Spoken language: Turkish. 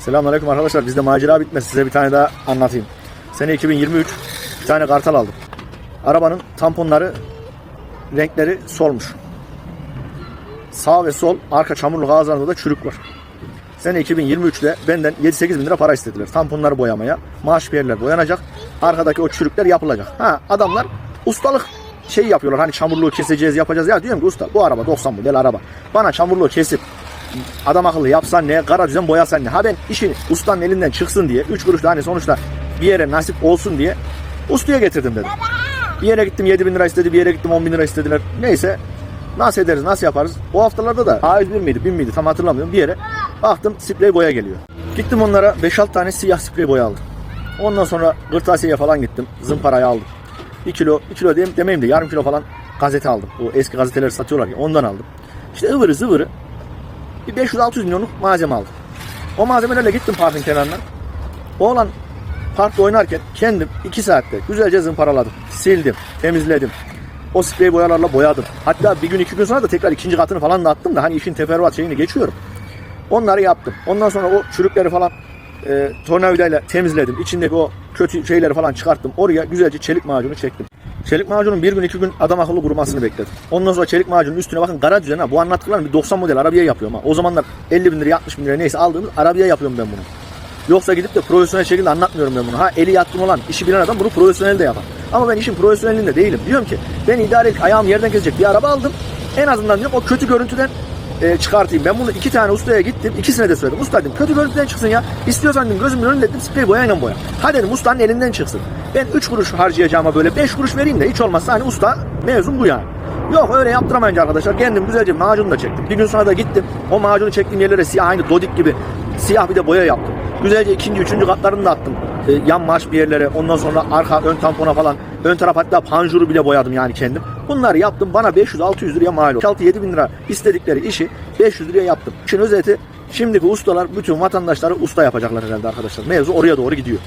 Selamünaleyküm arkadaşlar. Bizde macera bitmez. Size bir tane daha anlatayım. Sene 2023 bir tane kartal aldım. Arabanın tamponları renkleri solmuş. Sağ ve sol arka çamurluk ağızlarında da çürük var. Sene 2023'te benden 7-8 bin lira para istediler. Tamponları boyamaya. Maaş yerler boyanacak. Arkadaki o çürükler yapılacak. Ha adamlar ustalık şey yapıyorlar. Hani çamurluğu keseceğiz yapacağız. Ya diyorum ki usta bu araba 90 model araba. Bana çamurluğu kesip adam akıllı yapsan ne, kara düzen boyasan ne. Ha ben işin ustanın elinden çıksın diye 3 kuruş hani sonuçta bir yere nasip olsun diye ustaya getirdim dedim. Bir yere gittim 7 bin lira istedi, bir yere gittim 10 bin lira istediler. Neyse nasıl ederiz, nasıl yaparız? O haftalarda da A101 miydi, 1000 miydi tam hatırlamıyorum. Bir yere baktım sprey boya geliyor. Gittim onlara 5-6 tane siyah sprey boya aldım. Ondan sonra kırtasiyeye falan gittim. Zımparayı aldım. 1 kilo, 1 kilo diyeyim, demeyeyim de yarım kilo falan gazete aldım. O eski gazeteleri satıyorlar ya ondan aldım. İşte ıvırı zıvırı bir 500-600 milyonluk malzeme aldım. O malzemelerle gittim parkın kenarına. Oğlan parkta oynarken kendim 2 saatte güzelce zımparaladım. Sildim, temizledim. O sprey boyalarla boyadım. Hatta bir gün iki gün sonra da tekrar ikinci katını falan da attım da hani işin teferruat şeyini geçiyorum. Onları yaptım. Ondan sonra o çürükleri falan e, tornavidayla temizledim. İçindeki o kötü şeyleri falan çıkarttım. Oraya güzelce çelik macunu çektim. Çelik macunun bir gün iki gün adam akıllı kurumasını bekledim. Ondan sonra çelik macunun üstüne bakın kara düzen ha. Bu anlattıklarım bir 90 model arabaya yapıyorum ha. O zamanlar 50 bin lira 60 bin lira neyse aldığımız arabaya yapıyorum ben bunu. Yoksa gidip de profesyonel şekilde anlatmıyorum ben bunu. Ha eli yatkın olan, işi bilen adam bunu profesyonel de yapar. Ama ben işin profesyonelinde değilim. Diyorum ki ben idare ayağım yerden kesecek bir araba aldım. En azından diyorum o kötü görüntüden e, çıkartayım. Ben bunu iki tane ustaya gittim. ikisine de söyledim. Usta dedim kötü görüntüden çıksın ya. İstiyorsan dedim gözümün önünde dedim sprey boyayla boya. Ha dedim ustanın elinden çıksın. Ben 3 kuruş harcayacağıma böyle 5 kuruş vereyim de hiç olmazsa hani usta mezun bu yani. Yok öyle yaptıramayınca arkadaşlar kendim güzelce macunu da çektim. Bir gün sonra da gittim. O macunu çektiğim yerlere siyah aynı dodik gibi siyah bir de boya yaptım. Güzelce ikinci, üçüncü katlarını da attım. E, yan marş bir yerlere. Ondan sonra arka ön tampona falan. Ön taraf hatta panjuru bile boyadım yani kendim. Bunları yaptım. Bana 500-600 liraya mal oldu. 6-7 bin lira istedikleri işi 500 liraya yaptım. İşin özeti şimdiki ustalar bütün vatandaşları usta yapacaklar herhalde arkadaşlar. Mevzu oraya doğru gidiyor.